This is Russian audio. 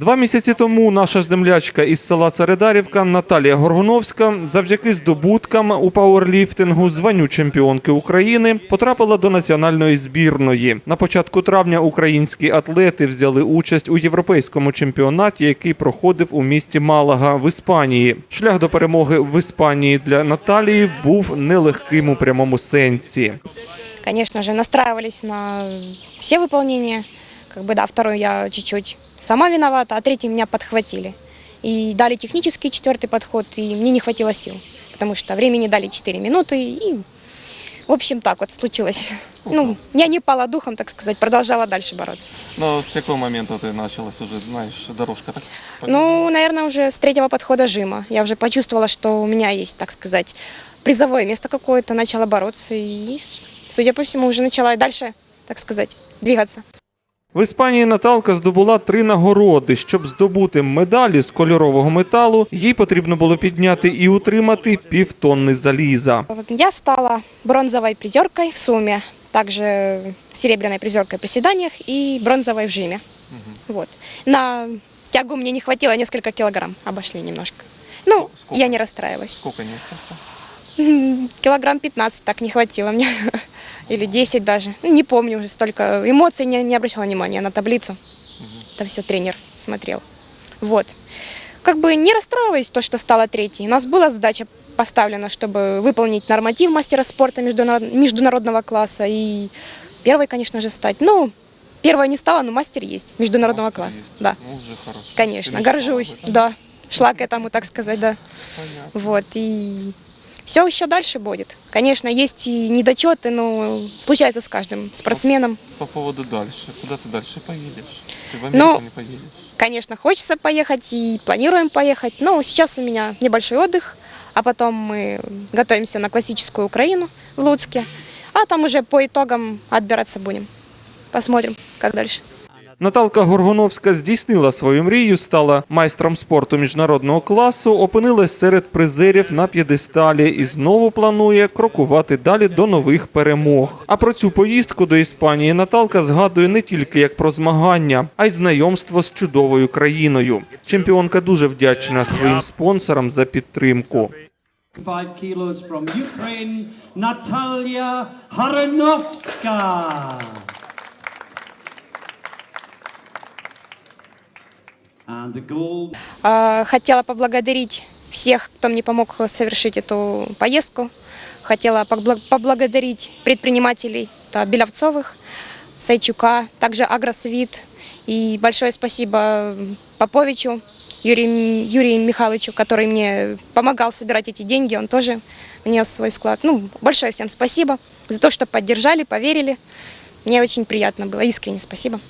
Два місяці тому наша землячка із села Царедарівка Наталія Горгуновська завдяки здобуткам у пауерліфтингу званню чемпіонки України потрапила до національної збірної. На початку травня українські атлети взяли участь у європейському чемпіонаті, який проходив у місті Малага в Іспанії. Шлях до перемоги в Іспанії для Наталії був нелегким у прямому сенсі. Конечно же, настраивались на все выполнения. Как бы, да, второй я чуть-чуть сама виновата, а третий меня подхватили. И дали технический четвертый подход, и мне не хватило сил. Потому что времени дали 4 минуты, и, в общем, так вот случилось. Ну, я не пала духом, так сказать, продолжала дальше бороться. Но с какого момента ты началась уже, знаешь, дорожка так? Ну, наверное, уже с третьего подхода жима. Я уже почувствовала, что у меня есть, так сказать, призовое место какое-то, начала бороться, и, судя по всему, уже начала и дальше, так сказать, двигаться. В Іспанії Наталка здобула три нагороди. Щоб здобути медалі з кольорового металу, їй потрібно було підняти і утримати півтонни заліза. Я стала бронзовой призеркой в сумме, также серебряной призеркой в приседаниях и бронзовой в жиме. Вот. На тягу мне не хватило, несколько килограмм обошли немножко. Ну, Сколько? я не расстраиваюсь. Сколько несколько? Килограмм 15 так не хватило мне. Или 10 даже. Ну, Не помню уже столько эмоций, не, не обращала внимания на таблицу. Это все тренер смотрел. Вот. Как бы не расстраиваясь то, что стала третьей. У нас была задача поставлена, чтобы выполнить норматив мастера спорта международ- международного класса. И первой, конечно же, стать. Ну, первой не стала, но мастер есть международного Мастер класса. есть. Да, Ну, уже хорошо. конечно. Горжусь. Да. Шла к этому, так сказать, да. Понятно. Вот, и все еще дальше будет. Конечно, есть и недочеты, но случается с каждым спортсменом. По поводу дальше. Куда ты дальше поедешь? Ты в Америку Ну, не поедешь? Конечно, хочется поехать и планируем поехать, но сейчас у меня небольшой отдых, а потом мы готовимся на классическую Украину в Луцке, а там уже по итогам отбираться будем. Посмотрим, как дальше. Наталка Горгоновська здійснила свою мрію, стала майстром спорту міжнародного класу, опинилась серед призерів на п'єдесталі і знову планує крокувати далі до нових перемог. А про цю поїздку до Іспанії Наталка згадує не тільки як про змагання, а й знайомство з чудовою країною. Чемпіонка дуже вдячна своїм спонсорам за підтримку. Five kilos from Ukraine, Natalia Haranovska. Хотела поблагодарить всех, кто мне помог совершить эту поездку. Хотела побла- поблагодарить предпринимателей это Белявцовых, Сайчука, также Агросвит. И большое спасибо Поповичу, Юрию, Юрию Михайловичу, который мне помогал собирать эти деньги. Он тоже внес свой вклад. Ну, большое всем спасибо за то, что поддержали, поверили. Мне очень приятно было. Искренне спасибо.